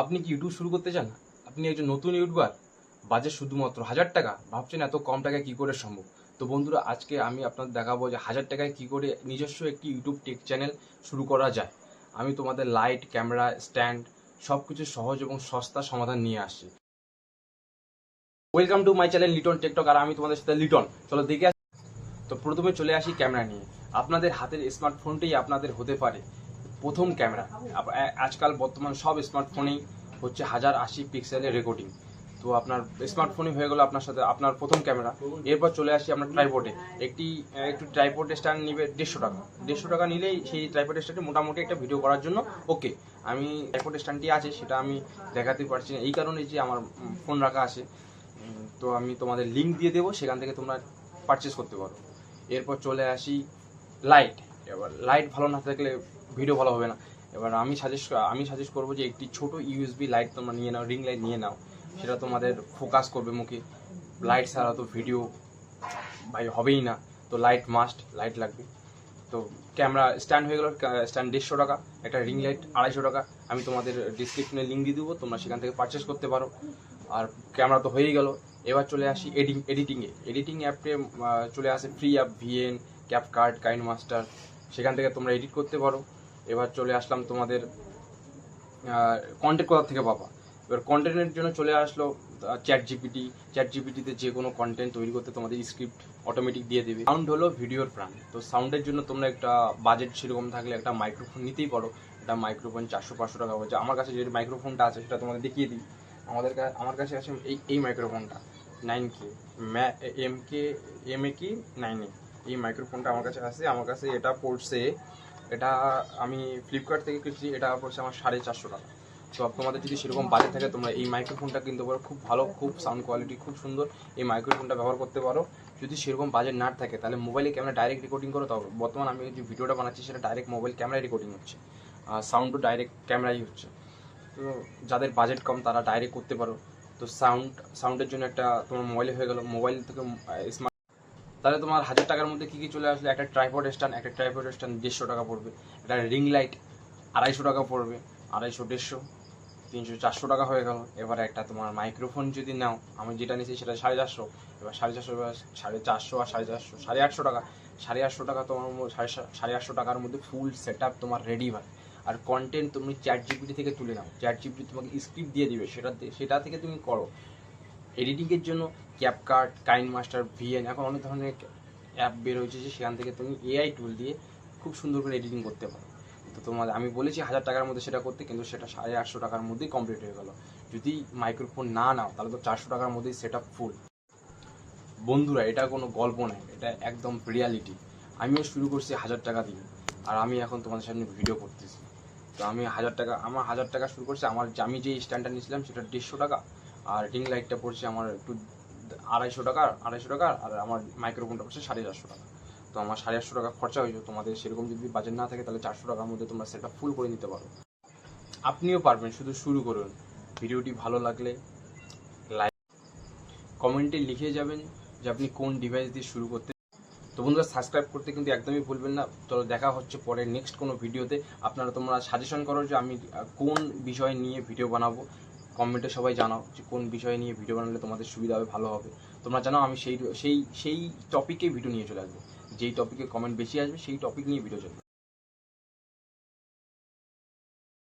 আপনি কি ইউটিউব শুরু করতে চান? আপনি একজন নতুন ইউটিউবার বাজেট শুধুমাত্র হাজার টাকা? ভাবছেন এত কম টাকায় কী করে সম্ভব? তো বন্ধুরা, আজকে আমি আপনাদের দেখাবো যে হাজার টাকায় কী করে নিজস্ব একটি ইউটিউব টেক চ্যানেল শুরু করা যায়। আমি তোমাদের লাইট ক্যামেরা স্ট্যান্ড সব কিছু সহজ এবং সস্তা সমাধান নিয়ে আসছি। Welcome to my channel Liton tech talk আর আমি তোমাদের সাথে লিটন চলো দেখে আসি। তো প্রথমে চলে আসি ক্যামেরা নিয়ে। আপনাদের হাতের স্মার্টফোনটাই আপনাদের হতে পারে। প্রথম ক্যামেরা। আজকাল বর্তমান সব স্মার্টফোনেই হচ্ছে হাজার আশি পিক্সেলের রেকর্ডিং তো আপনার স্মার্টফোনই হয়ে গেল আপনার সাথে আপনার প্রথম ক্যামেরা। এরপর চলে আসি আপনার ট্রাইপোডে একটি একটু ট্রাইপোড স্ট্যান্ড নিবে দেড়শো টাকা। দেড়শো টাকা নিলেই সেই ট্রাইপোড স্ট্যান্ডে মোটামুটি একটা ভিডিও করার জন্য ওকে আমি ট্রাইপোড স্ট্যান্ডটি আছে, সেটা আমি দেখাতে পারছি না। এই কারণে যে আমার ফোন রাখা আছে। তো আমি তোমাদের লিঙ্ক দিয়ে দেবো, সেখান থেকে তোমরা পারচেস করতে পারো। এরপর চলে আসি লাইট এবার লাইট ভালো না থাকলে ভিডিও ভালো হবে না। এবার আমি সাজেস্ট আমি সাজেস্ট করব যে একটি ছোট ইউএসবি লাইট তোমরা নিয়ে নাও রিং লাইট নিয়ে নাও। সেটা তোমাদের ফোকাস করবে মুখে। লাইট ছাড়া তো ভিডিও ভাই হবেই না। তো লাইট মাস্ট লাইট লাগবে। তো ক্যামেরা স্ট্যান্ড হয়ে গেল স্ট্যান্ড দেড়শো টাকা, একটা রিং লাইট আড়াইশো টাকা। আমি তোমাদের ডিসক্রিপশনে লিঙ্ক দিয়ে দেবো, তোমরা সেখান থেকে পারচেস করতে পারো। আর ক্যামেরা তো হয়েই গেল। এবার চলে আসি এডিং এডিটিংয়ে এডিটিং অ্যাপে চলে আসে free app VN CapCut KineMaster সেখান থেকে তোমরা এডিট করতে পারো। এবার চলে আসলাম তোমাদের কন্টেন্ট কোথা থেকে পাবা? এবার কন্টেন্টের জন্য চলে আসলো চ্যাট জিপিটি চ্যাট জিপিটিতে যে কোনো কন্টেন্ট তৈরি করতে তোমাদের স্ক্রিপ্ট অটোমেটিক দিয়ে দেবে। সাউন্ড হলো ভিডিওর প্রাণ। তো সাউন্ডের জন্য তোমরা একটা বাজেট সেরকম থাকলে একটা মাইক্রোফোন নিতেই পারো। একটা মাইক্রোফোন চারশো, পাঁচশো টাকা হচ্ছে। আমার কাছে যে মাইক্রোফোনটা আছে সেটা তোমাদের দেখিয়ে দিই। আমাদের আমার কাছে আছে এই এই মাইক্রোফোনটা nine K M K M এ কি নাইন এ এই মাইক্রোফোনটা আমার কাছে আছে, আমার কাছে এটা পড়ছে, এটা আমি ফ্লিপকার্ট থেকে কিনছি, এটা পড়ছে আমার সাড়ে চারশো টাকা। তো তোমাদের যদি সেরকম বাজেট থাকে, তোমরা এই মাইক্রোফোনটা কিনতে পারো, খুব ভালো, খুব সাউন্ড কোয়ালিটি খুব সুন্দর এই মাইক্রোফোনটা ব্যবহার করতে পারো। যদি সেরকম বাজেট না থাকে, তাহলে মোবাইলে ক্যামেরা ডাইরেক্ট রেকর্ডিং করো তবে বর্তমান আমি যে ভিডিওটা বানাচ্ছি, সেটা ডাইরেক্ট মোবাইল ক্যামেরায় রেকর্ডিং হচ্ছে, আর সাউন্ডও ডাইরেক্ট ক্যামেরাই হচ্ছে। তো যাদের বাজেট কম, তারা ডাইরেক্ট করতে পারো। তো সাউন্ড সাউন্ডের জন্য একটা তোমার মোবাইলে হয়ে গেল মোবাইল থেকে স্মার্ট তাহলে তোমার হাজার টাকার মধ্যে কী কী চলে আসলো? একটা ট্রাইপড স্ট্যান্ড একটা ট্রাইপড স্ট্যান্ড দেড়শো টাকা পড়বে। একটা রিং লাইট আড়াইশো টাকা পড়বে, আড়াইশো, দেড়শো, তিনশো, চারশো টাকা হয়ে গেল। এবার একটা তোমার মাইক্রোফোন যদি নাও, আমি যেটা নিয়েছি সেটা সাড়ে চারশো। এবার সাড়ে চারশো সাড়ে চারশো আর সাড়ে চারশো, সাড়ে আটশো টাকা। সাড়ে আটশো টাকা তোমার সাড়ে সাড়ে আটশো টাকার মধ্যে ফুল সেট আপ তোমার রেডি হয় আর কন্টেন্ট তুমি চ্যাট জিপিটি থেকে তুলে নাও। চ্যাট জিপিটি তোমাকে স্ক্রিপ্ট দিয়ে দিবে। সেটা সেটা থেকে তুমি করো। এডিটিংয়ের জন্য ক্যাপকার্ট কাইন মাস্টার ভিএন এখন অনেক ধরনের অ্যাপ বের হয়েছে যে সেখান থেকে তুমি এআই টুল দিয়ে খুব সুন্দর করে এডিটিং করতে পারো। তো তোমার, আমি বলেছি হাজার টাকার মধ্যে সেটা করতে, কিন্তু সেটা সাড়ে আটশো টাকার মধ্যেই কমপ্লিট হয়ে গেল। যদি মাইক্রোফোন না নাও, তাহলে তো চারশো টাকার মধ্যেই সেট ফুল বন্ধুরা, এটা কোনো গল্প নয়, এটা একদম রিয়ালিটি আমিও শুরু করছি হাজার টাকা দিয়ে, আর আমি এখন তোমাদের সামনে ভিডিও করতেছি। তো আমি হাজার টাকা, আমার হাজার টাকা শুরু করছি, আমার আমি যে স্ট্যান্ডটা নিয়েছিলাম, সেটা দেড়শো টাকা, আর রিং লাইটটা পড়ছে আমার একটু আড়াইশো টাকা আড়াইশো টাকা, আর আমার মাইক্রোফোনটা হচ্ছে সাড়ে চারশো টাকা। তো আমার সাড়ে আটশো টাকা খরচা হয়েছে তোমাদের সেরকম যদি বাজেট না থাকে, তাহলে চারশো টাকার মধ্যে তোমরা সেটা ফুল করে নিতে পারো। আপনিও পারবেন শুধু শুরু করুন। ভিডিওটি ভালো লাগলে লাইক কমেন্টে লিখে যাবেন যে আপনি কোন ডিভাইস দিয়ে শুরু করতে তো বন্ধুরা সাবস্ক্রাইব করতে কিন্তু একদমই ভুলবেন না। তো দেখা হচ্ছে পরে নেক্সট কোনো ভিডিওতে আপনারা তোমরা সাজেশন করো যে আমি কোন বিষয় নিয়ে ভিডিও বানাবো। কমেন্টে সবাই জানাও যে কোন বিষয় নিয়ে ভিডিও বানালে তোমাদের সুবিধা হবে, ভালো হবে। তোমরা জানাও, আমি সেই সেই সেই টপিকে ভিডিও নিয়ে চলে আসব। যেই টপিকে কমেন্ট বেশি আসবে, সেই টপিক নিয়ে ভিডিও চলবে।